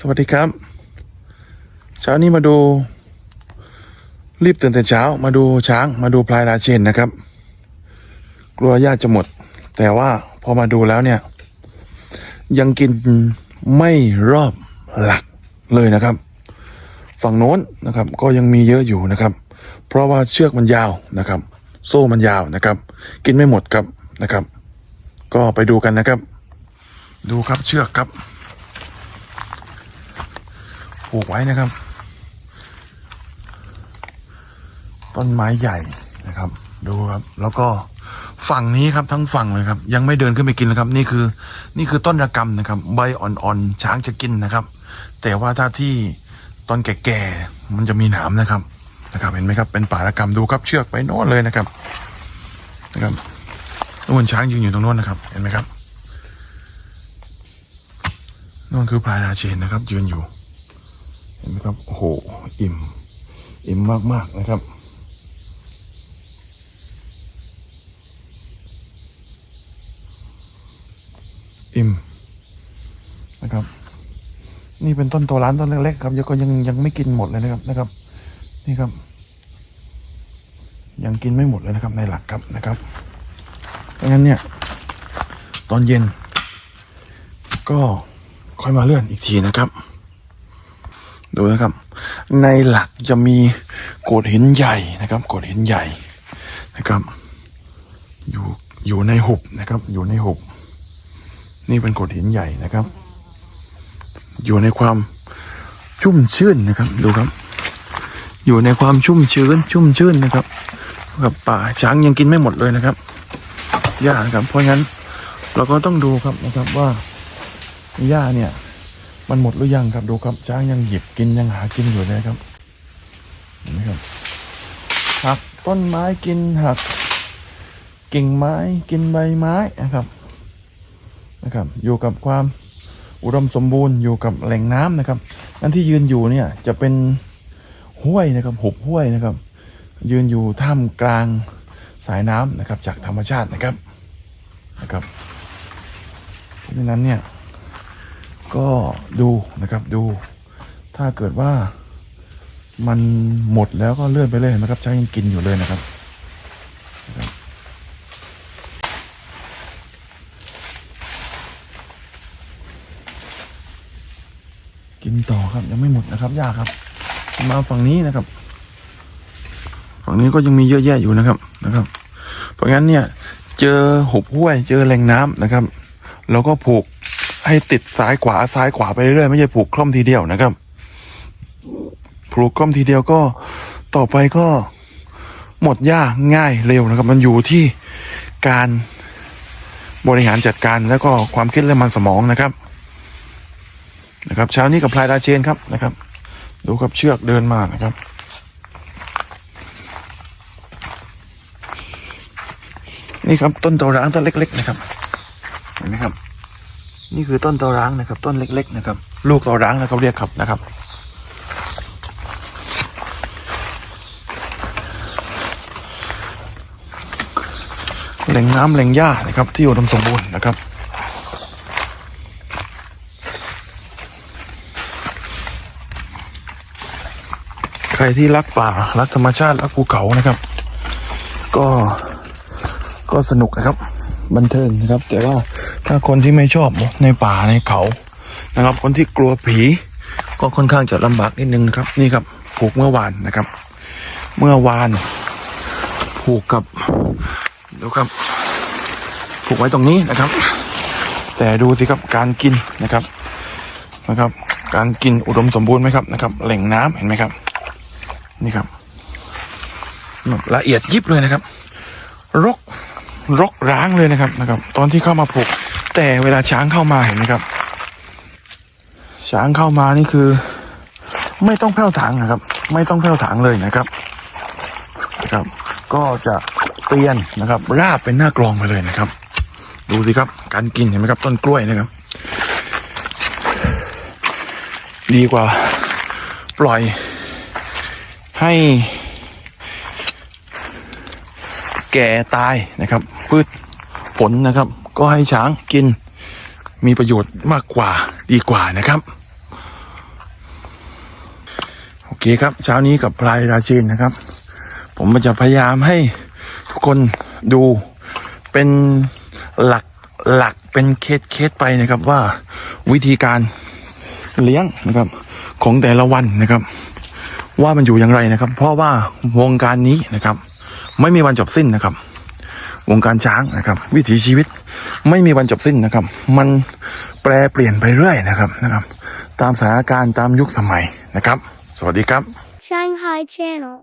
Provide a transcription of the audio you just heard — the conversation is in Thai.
สวัสดีครับ เช้านี้มาดู รีบตื่นแต่เช้า มาดูช้างมาดูพลายราเชนนะครับ กลัวหญ้าจะหมด แต่ว่าพอมาดูแล้วเนี่ย ยังกินไม่รอบหลักเลยนะครับ ฝั่งโน้นนะครับ ก็ยังมีเยอะอยู่นะครับ เพราะว่าเชือกมันยาวนะครับ โซ่มันยาวนะครับ กินไม่หมดครับนะครับ ก็ไปดูกันนะครับ ดูครับเชือกครับ ผูกไว้นะครับ ต้นไม้ใหญ่นะครับ ดูครับ แล้วก็ฝั่งนี้ครับทั้งฝั่งเลยครับ ยังไม่เดินขึ้นไปกินนะครับ นี่คือ นี่คือต้นระกำนะครับ ใบอ่อนๆช้างจะกินนะครับ แต่ว่าถ้าที่ตอนแก่ๆมันจะมีหนามนะครับนะครับ เห็นไหมครับ เป็นป่าระกำดูครับเชือกไปโน่นเลยนะครับนะครับนู่นช้างยืนอยู่ตรงโน้นนะครับ เห็นไหมครับนู่นคือพลายราเชนนะครับ ยืนอยู่ ห็นไหมครับโอ้โหอิ่ม อิ่มมาก ๆ นะครับอิ่มนะครับ นี่เป็นต้นโตร้านต้นเล็กๆครับยังก็ยังยังไม่กินหมดเลยนะครับนะครับ นี่ครับ ยังกินไม่หมดเลยนะครับ ในหลักครับนะครับเพราะงั้นเนี่ย ตอนเย็น ก็ค่อยมาเลื่อนอีกทีนะครับ ดูนะครับ ในหลักจะมีโขดหินใหญ่นะครับโขดหินใหญ่นะครับ อยู่อยู่ในหุบนะครับ อยู่ในหุบ นี่เป็นโขดหินใหญ่นะครับ อยู่ในความชุ่มชื่นนะครับดูครับ อยู่ในความชุ่มชื้นชุ่มชื่นนะครับกับป่าช้างยังกินไม่หมดเลยนะครับหญ้านะครับ เพราะงั้นเราก็ต้องดูครับนะครับว่าหญ้าเนี่ย มันหมดหรือยังครับดูครับช้างยังหยิบกินยังหากินอยู่เลยครับเห็นไหมครับหักต้นไม้กินหัก กิ่งไม้กินใบไม้นะครับนะครับ อยู่กับความอุดมสมบูรณ์อยู่กับแหล่งน้ำนะครับนั่นที่ยืนอยู่เนี่ยจะเป็นห้วยนะครับหุบห้วยนะครับ ยืนอยู่ท่ามกลางสายน้ำนะครับ จากธรรมชาตินะครับนะครับเพราะฉะนั้นเนี่ย ก็ดูนะครับดู ถ้าเกิดว่ามันหมดแล้วก็เลื่อนไปเลยนะครับช้างยังกินอยู่เลยนะครับ กินต่อครับยังไม่หมดนะครับยากครับ มาฝั่งนี้นะครับ ฝั่งนี้ก็ยังมีเยอะแยะอยู่นะครับนะครับ เพราะงั้นเนี่ยเจอหุบห้วยเจอแหล่งน้ำนะครับ แล้วก็ผูก ให้ติดซ้ายขวาซ้ายขวาไปเรื่อยๆไม่ใช่ผูกคล่อมทีเดียวนะครับ ผูกคล่อมทีเดียวก็ต่อไปก็หมดยากง่ายเร็วนะครับ มันอยู่ที่การบริหารจัดการแล้วก็ความคิดและมันสมองนะครับ นะครับเช้านี้กับพลายดาเชนครับนะครับ ดูครับเชือกเดินมานะครับนี่ครับต้นตอร้างต้นเล็ก ๆ นะครับ เห็นไหมครับ นี่คือต้นตอร้างนะครับ ต้นเล็ก ๆ นะครับ ลูกตอร้างนะครับเรียกครับนะครับแหล่งน้ำแหล่งหญ้านะครับ ที่อุดมสมบูรณ์นะครับใครที่รักป่ารักธรรมชาติรักภูเขานะครับ ก็ก็สนุกนะครับ บันเทิงนะครับ แต่ว่าถ้าคนที่ไม่ชอบในป่าในเขานะครับ คนที่กลัวผีก็ค่อนข้างจะลำบากนิดนึงนะครับ นี่ครับผูกเมื่อวานนะครับ เมื่อวานผูกกับดูครับผูกไว้ตรงนี้นะครับ แต่ดูสิครับการกินนะครับนะครับ การกินอุดมสมบูรณ์ไหมครับนะครับ แหล่งน้ำเห็นไหมครับ นี่ครับละเอียดยิบเลยนะครับ รก รกร้างเลยนะครับนะครับ ตอนที่เข้ามาผูก แต่เวลาช้างเข้ามาเห็นไหมครับ ช้างเข้ามานี่คือ ไม่ต้องแผ้วถางนะครับ ไม่ต้องแผ้วถางเลยนะครับนะครับ ก็จะเตียนนะครับ ราบเป็นหน้ากลองไปเลยนะครับ ดูสิครับ การกินเห็นไหมครับ ต้นกล้วยนะครับ ดีกว่า ปล่อยให้ แก่ตายนะครับ พืชผลนะครับ ก็ให้ช้างกินมีประโยชน์มากกว่าดีกว่านะครับโอเคครับเช้านี้กับพลายราชินนะครับ ผมจะพยายามให้ทุกคนดูเป็นหลักหลักเป็นเคสเคสไปนะครับว่าวิธีการเลี้ยงนะครับของแต่ละวันนะครับ ว่ามันอยู่อย่างไรนะครับ เพราะว่าวงการนี้นะครับ ไม่มีวันจบสิ้นนะครับ วงการช้างนะครับ วิถีชีวิตไม่มีวันจบสิ้นนะครับ มันแปรเปลี่ยนไปเรื่อยนะครับนะครับ ตามสถานการณ์ตามยุคสมัยนะครับ สวัสดีครับ Shanghai Channel